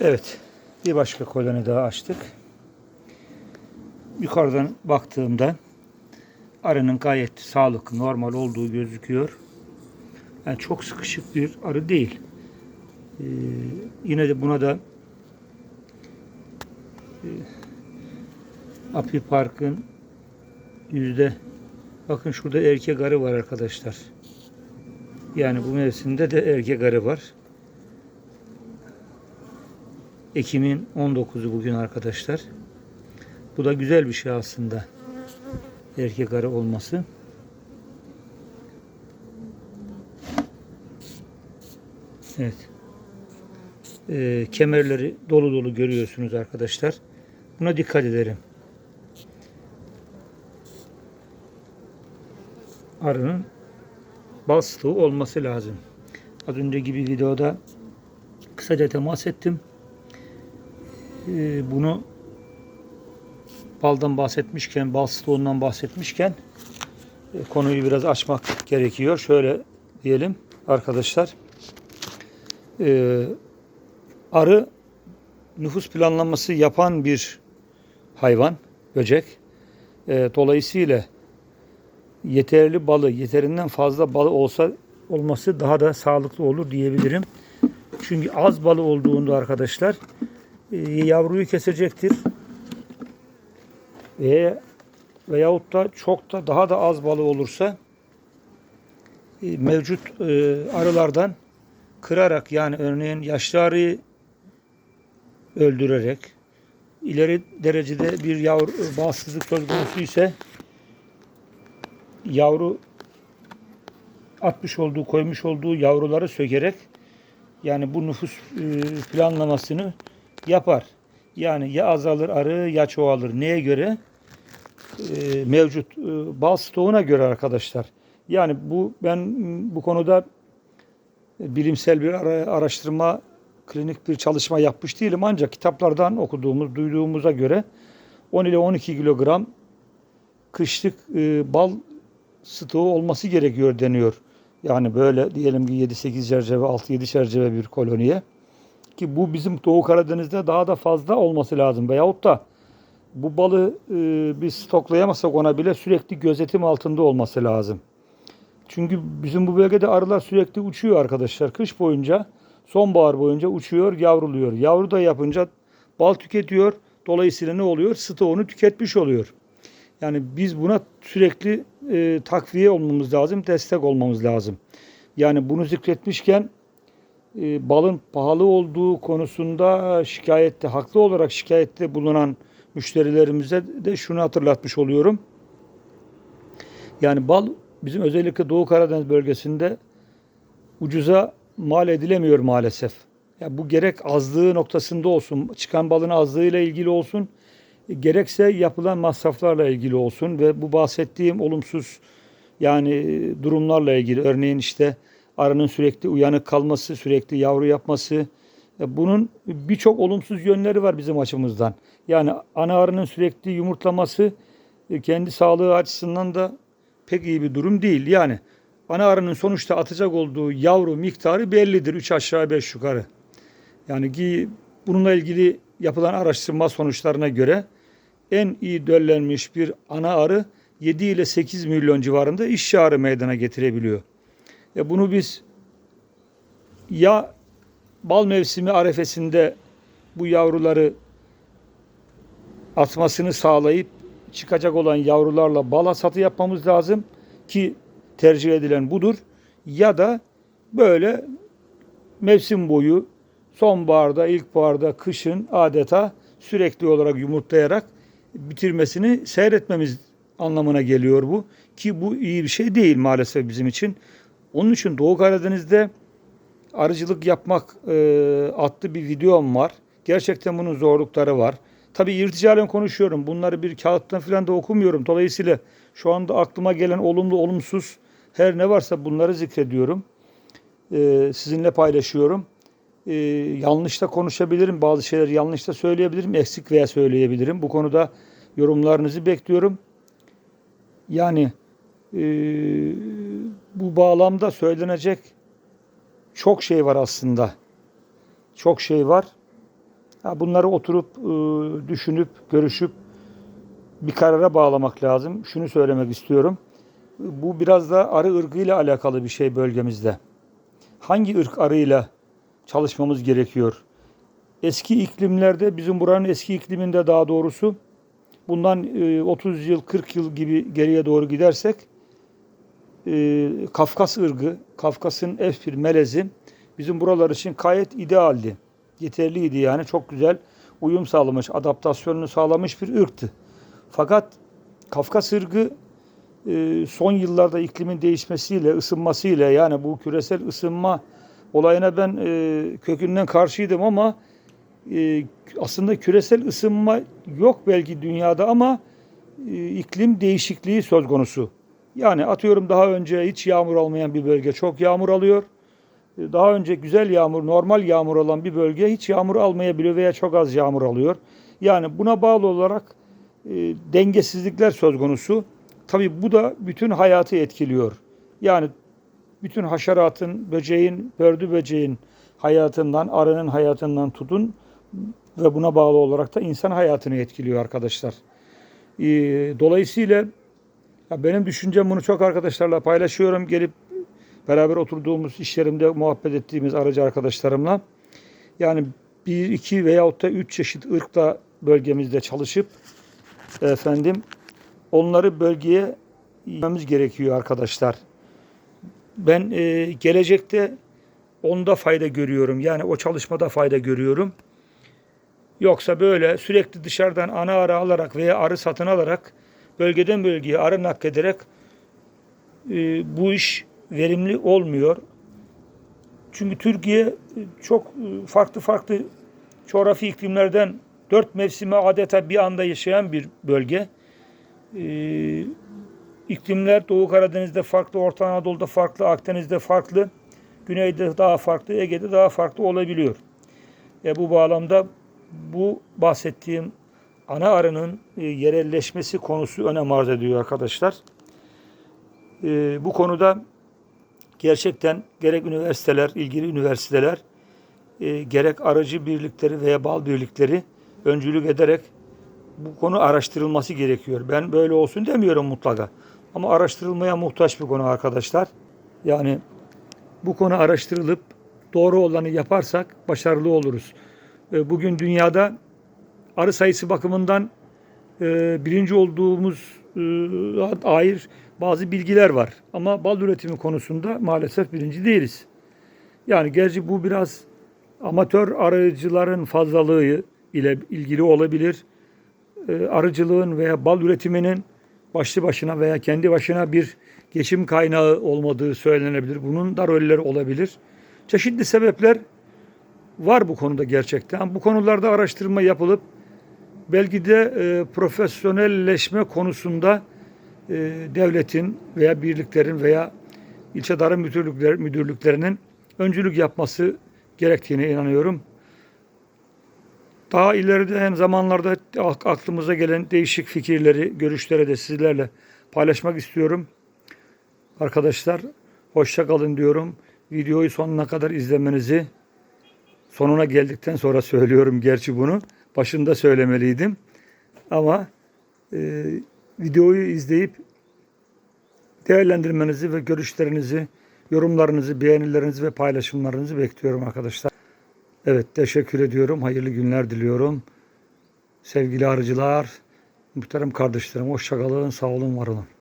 Evet. Bir başka koloni daha açtık. Yukarıdan baktığımda arının gayet sağlıklı, normal olduğu gözüküyor. Yani çok sıkışık bir arı değil. Ee, yine de buna da e, Api Park'ın yüzde bakın şurada erkek arı var arkadaşlar. Yani bu mevsimde de erkek arı var. Ekim'in 19'u bugün arkadaşlar. Bu da güzel bir şey aslında. Erkek arı olması. Evet. Ee, kemerleri dolu dolu görüyorsunuz arkadaşlar. Buna dikkat edelim. Arının bal stoğu olması lazım. Az önceki bir videoda kısaca temas ettim. Ee, bunu baldan bahsetmişken, bal stoğundan bahsetmişken e, konuyu biraz açmak gerekiyor. Şöyle diyelim arkadaşlar. Ee, arı nüfus planlaması yapan bir hayvan, böcek. Ee, dolayısıyla yeterli balı, yeterinden fazla balı olsa olması daha da sağlıklı olur diyebilirim. Çünkü az balı olduğunda arkadaşlar yavruyu kesecektir. Ve veyahut da çok da daha da az balı olursa e, mevcut e, arılardan kırarak yani örneğin yaşlı arıyı öldürerek ileri derecede bir yavru bağımsızlık söz konusu ise yavru atmış olduğu, koymuş olduğu yavruları sökerek yani bu nüfus e, planlamasını yapar. Yani ya azalır arı ya çoğalır. Neye göre? E, mevcut e, bal stoğuna göre arkadaşlar. Yani bu ben bu konuda bilimsel bir ara- araştırma, klinik bir çalışma yapmış değilim. Ancak kitaplardan okuduğumuz, duyduğumuza göre 10 ile 12 kilogram kışlık e, bal stoğu olması gerekiyor deniyor. Yani böyle diyelim ki 7-8 çerçeve, 6-7 çerçeve bir koloniye. Ki bu bizim Doğu Karadeniz'de daha da fazla olması lazım. Veyahut da bu balı e, biz stoklayamazsak ona bile sürekli gözetim altında olması lazım. Çünkü bizim bu bölgede arılar sürekli uçuyor arkadaşlar. Kış boyunca, sonbahar boyunca uçuyor, yavruluyor. Yavru da yapınca bal tüketiyor. Dolayısıyla ne oluyor? Stoğunu tüketmiş oluyor. Yani biz buna sürekli e, takviye olmamız lazım, destek olmamız lazım. Yani bunu zikretmişken e, balın pahalı olduğu konusunda şikayette, haklı olarak şikayette bulunan müşterilerimize de şunu hatırlatmış oluyorum. Yani bal bizim özellikle Doğu Karadeniz bölgesinde ucuza mal edilemiyor maalesef. Ya bu gerek azlığı noktasında olsun, çıkan balın azlığıyla ilgili olsun, gerekse yapılan masraflarla ilgili olsun ve bu bahsettiğim olumsuz yani durumlarla ilgili örneğin işte arının sürekli uyanık kalması, sürekli yavru yapması e, bunun birçok olumsuz yönleri var bizim açımızdan. Yani ana arının sürekli yumurtlaması e, kendi sağlığı açısından da pek iyi bir durum değil. Yani ana arının sonuçta atacak olduğu yavru miktarı bellidir. 3 aşağı 5 yukarı. Yani ki bununla ilgili yapılan araştırma sonuçlarına göre en iyi döllenmiş bir ana arı 7 ile 8 milyon civarında iş arı meydana getirebiliyor. E bunu biz ya bal mevsimi arefesinde bu yavruları atmasını sağlayıp çıkacak olan yavrularla bal hasatı yapmamız lazım ki tercih edilen budur. Ya da böyle mevsim boyu sonbaharda, ilkbaharda, kışın adeta sürekli olarak yumurtlayarak bitirmesini seyretmemiz anlamına geliyor bu. Ki bu iyi bir şey değil maalesef bizim için. Onun için Doğu Karadeniz'de arıcılık yapmak e, adlı bir videom var. Gerçekten bunun zorlukları var. Tabii irticalen konuşuyorum. Bunları bir kağıttan falan da okumuyorum. Dolayısıyla şu anda aklıma gelen olumlu olumsuz her ne varsa bunları zikrediyorum. E, sizinle paylaşıyorum. E, yanlış da konuşabilirim. Bazı şeyleri yanlış da söyleyebilirim. Eksik veya söyleyebilirim. Bu konuda yorumlarınızı bekliyorum. Yani e, bu bağlamda söylenecek çok şey var aslında. Çok şey var. Bunları oturup e, düşünüp, görüşüp bir karara bağlamak lazım. Şunu söylemek istiyorum. Bu biraz da arı ırkıyla alakalı bir şey bölgemizde. Hangi ırk arıyla çalışmamız gerekiyor? Eski iklimlerde, bizim buranın eski ikliminde daha doğrusu bundan e, 30 yıl, 40 yıl gibi geriye doğru gidersek e, Kafkas ırgı, Kafkas'ın F1 melezi bizim buralar için gayet idealdi. Yeterliydi yani çok güzel uyum sağlamış, adaptasyonunu sağlamış bir ırktı. Fakat Kafkas ırgı e, son yıllarda iklimin değişmesiyle, ısınmasıyla yani bu küresel ısınma olayına ben e, kökünden karşıydım ama e, aslında küresel ısınma yok belki dünyada ama e, iklim değişikliği söz konusu. Yani atıyorum daha önce hiç yağmur almayan bir bölge çok yağmur alıyor. E, Daha önce güzel yağmur, normal yağmur alan bir bölge hiç yağmur almayabiliyor veya çok az yağmur alıyor. Yani buna bağlı olarak e, dengesizlikler söz konusu. Tabii bu da bütün hayatı etkiliyor. Yani bütün haşeratın, böceğin, bördü böceğin hayatından, arının hayatından tutun ve buna bağlı olarak da insan hayatını etkiliyor arkadaşlar. Ee, Dolayısıyla ya benim düşüncem bunu çok arkadaşlarla paylaşıyorum. Gelip beraber oturduğumuz iş yerimde muhabbet ettiğimiz aracı arkadaşlarımla. Yani bir, iki veyahut da üç çeşit ırkla bölgemizde çalışıp efendim onları bölgeye yememiz gerekiyor arkadaşlar. Ben e, gelecekte onda fayda görüyorum. Yani o çalışmada fayda görüyorum. Yoksa böyle sürekli dışarıdan ana arı alarak veya arı satın alarak bölgeden bölgeye arı naklederek e, bu iş verimli olmuyor. Çünkü Türkiye e, çok e, farklı farklı coğrafi iklimlerden dört mevsimi adeta bir anda yaşayan bir bölge. Ee, iklimler Doğu Karadeniz'de farklı, Orta Anadolu'da farklı, Akdeniz'de farklı, Güney'de daha farklı, Ege'de daha farklı olabiliyor. E, bu bağlamda bu bahsettiğim ana arının e, yerelleşmesi konusu önem arz ediyor arkadaşlar. E, bu konuda gerçekten gerek üniversiteler, ilgili üniversiteler, e, gerek aracı birlikleri veya bal birlikleri öncülük ederek bu konu araştırılması gerekiyor. Ben böyle olsun demiyorum mutlaka. Ama araştırılmaya muhtaç bir konu arkadaşlar. Yani bu konu araştırılıp doğru olanı yaparsak başarılı oluruz. Bugün dünyada arı sayısı bakımından e, birinci olduğumuz e, dair bazı bilgiler var. Ama bal üretimi konusunda maalesef birinci değiliz. Yani gerçi bu biraz amatör arıcıların fazlalığı ile ilgili olabilir. E, arıcılığın veya bal üretiminin başlı başına veya kendi başına bir geçim kaynağı olmadığı söylenebilir. Bunun da rolleri olabilir. Çeşitli sebepler var bu konuda gerçekten. Bu konularda araştırma yapılıp belki de e, profesyonelleşme konusunda e, devletin veya birliklerin veya ilçe tarım müdürlükler, müdürlüklerinin öncülük yapması gerektiğine inanıyorum. Daha ileride zamanlarda aklımıza gelen değişik fikirleri, görüşleri de sizlerle paylaşmak istiyorum. Arkadaşlar hoşça kalın diyorum. Videoyu sonuna kadar izlemenizi sonuna geldikten sonra söylüyorum gerçi bunu. Başında söylemeliydim. Ama e, videoyu izleyip değerlendirmenizi ve görüşlerinizi, yorumlarınızı, beğenilerinizi ve paylaşımlarınızı bekliyorum arkadaşlar. Evet teşekkür ediyorum. Hayırlı günler diliyorum. Sevgili arıcılar, muhterem kardeşlerim hoşçakalın, sağ olun, var olun.